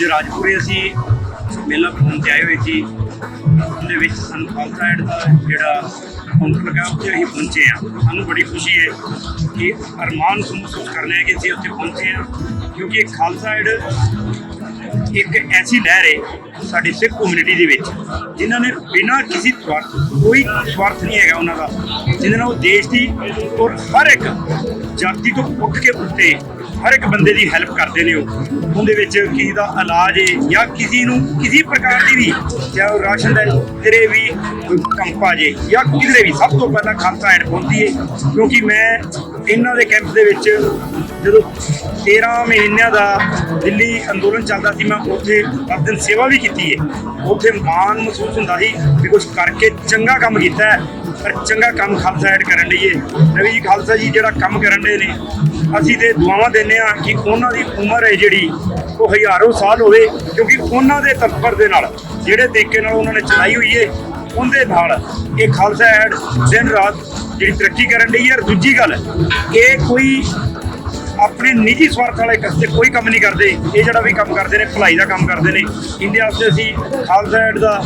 ਅੱਜ ਰਾਜਪੁਰੇ ਅਸੀਂ ਮੇਲਾ ਘੁੰਮਣ ਤੇ ਆਏ ਹੋਏ ਸੀ, ਉਹਦੇ ਵਿੱਚ ਸਾਨੂੰ ਖਾਲਸਾ ਐਡ ਦਾ ਜਿਹੜਾ ਕਾਊਂਟਰ ਲੱਗਾ ਉੱਥੇ ਅਸੀਂ ਪਹੁੰਚੇ ਆ ਸਾਨੂੰ ਬੜੀ ਖੁਸ਼ੀ ਹੈ ਕਿ ਅਰਮਾਨ ਨੂੰ ਮਹਿਸੂਸ ਕਰਨਾ ਹੈ ਕਿ ਅਸੀਂ ਉੱਥੇ ਪਹੁੰਚੇ ਆ ਕਿਉਂਕਿ ਖਾਲਸਾ ਐਡ ਇੱਕ ਐਸੀ ਲਹਿਰ ਹੈ ਸਾਡੀ ਸਿੱਖ ਕਮਿਊਨਿਟੀ ਦੇ ਵਿੱਚ, ਜਿਨ੍ਹਾਂ ਨੇ ਬਿਨਾਂ ਕਿਸੇ ਸਵਾਰਥ, ਕੋਈ ਸਵਾਰਥ ਨਹੀਂ ਹੈਗਾ ਉਹਨਾਂ ਦਾ ਜਿਹਦੇ ਨਾਲ ਉਹ ਦੇਸ਼ ਦੀ ਔਰ ਹਰ ਇੱਕ ਜਾਤੀ ਤੋਂ ਉੱਠ ਕੇ ਉੱਤੇ ਹਰ ਇੱਕ ਬੰਦੇ ਦੀ ਹੈਲਪ ਕਰਦੇ ਨੇ ਉਹ। ਉਹਦੇ ਵਿੱਚ ਕਿਸੇ ਦਾ ਇਲਾਜ ਹੈ ਜਾਂ ਕਿਸੇ ਨੂੰ ਕਿਸੇ ਪ੍ਰਕਾਰ ਦੀ ਵੀ, ਚਾਹੇ ਉਹ ਰਾਸ਼ਨ ਦਾ ਤੇਰੇ ਵੀ ਕੋਈ ਕੰਪਾ ਜੇ ਜਾਂ ਕਿਧਰੇ ਵੀ, ਸਭ ਤੋਂ ਪਹਿਲਾਂ ਖਾਲਸਾ ਐਡ ਪਹੁੰਚਦੀ ਹੈ ਕਿਉਂਕਿ ਮੈਂ ਇਹਨਾਂ ਦੇ ਕੈਂਪ ਦੇ ਵਿੱਚ ਜਦੋਂ 13 ਮਹੀਨਿਆਂ ਦਾ ਦਿੱਲੀ ਅੰਦੋਲਨ ਚੱਲਦਾ ਸੀ, ਮੈਂ ਉੱਥੇ 10 ਦਿਨ ਸੇਵਾ ਵੀ ਕੀਤੀ ਹੈ। ਉੱਥੇ ਮਾਣ ਮਹਿਸੂਸ ਹੁੰਦਾ ਸੀ ਵੀ ਕੁਝ ਕਰਕੇ ਚੰਗਾ ਕੰਮ ਕੀਤਾ ਹੈ, ਪਰ ਚੰਗਾ ਕੰਮ ਖਾਲਸਾ ਐਡ ਕਰਨ ਲਈਏ ਰਵੀ ਜੀ ਖਾਲਸਾ ਜੀ ਜਿਹੜਾ ਕੰਮ ਕਰਨ ਦੇ ਨੇ, ਅਸੀਂ ਤੇ ਦੁਆਵਾਂ ਦਿੰਦੇ ਆ ਕਿ ਉਹਨਾਂ ਦੀ ਉਮਰ ਹੈ ਜਿਹੜੀ, ਉਹ ਹਜ਼ਾਰੋਂ ਸਾਲ ਹੋਵੇ, ਕਿਉਂਕਿ ਉਹਨਾਂ ਦੇ ਤਤਪਰ ਦੇ ਨਾਲ, ਜਿਹੜੇ ਤਰੀਕੇ ਨਾਲ ਉਹਨਾਂ ਨੇ ਚਲਾਈ ਹੋਈ ਹੈ, ਉਹਦੇ ਨਾਲ ਇਹ ਖਾਲਸਾ ਐਡ ਦਿਨ ਰਾਤ ਜਿਹੜੀ ਤਰੱਕੀ ਕਰਨ ਲਈ ਹੈ। ਔਰ ਦੂਜੀ ਗੱਲ, ਇਹ ਕੋਈ ਆਪਣੇ ਨਿੱਜੀ ਸਵਾਰਥ ਵਾਲੇ ਕਸਤੇ ਕੋਈ ਕੰਮ ਨਹੀਂ ਕਰਦੇ। ਇਹ ਜਿਹੜਾ ਵੀ ਕੰਮ ਕਰਦੇ ਨੇ, ਭਲਾਈ ਦਾ ਕੰਮ ਕਰਦੇ ਨੇ। ਇਹਦੇ ਵਾਸਤੇ ਅਸੀਂ ਖਾਲਸਾ ਏਡ ਦਾ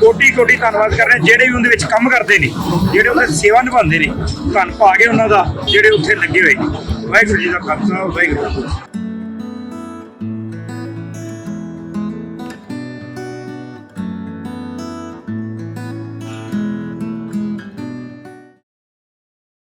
ਕੋਟੀ ਕੋਟੀ ਧੰਨਵਾਦ ਕਰ ਰਹੇ ਜਿਹੜੇ ਵੀ ਉਹਦੇ ਵਿੱਚ ਕੰਮ ਕਰਦੇ ਨੇ, ਜਿਹੜੇ ਉਹਦੇ ਸੇਵਾ ਨਿਭਾਉਂਦੇ ਨੇ। ਧੰਨ ਭਾਗੇ ਉਹਨਾਂ ਦਾ, ਜਿਹੜੇ ਉੱਥੇ ਲੱਗੇ ਹੋਏ ਨੇ। ਵਾਹਿਗੁਰੂ ਜੀ ਦਾ ਖਾਲਸਾ, ਵਾਹਿਗੁਰੂ ਜੀ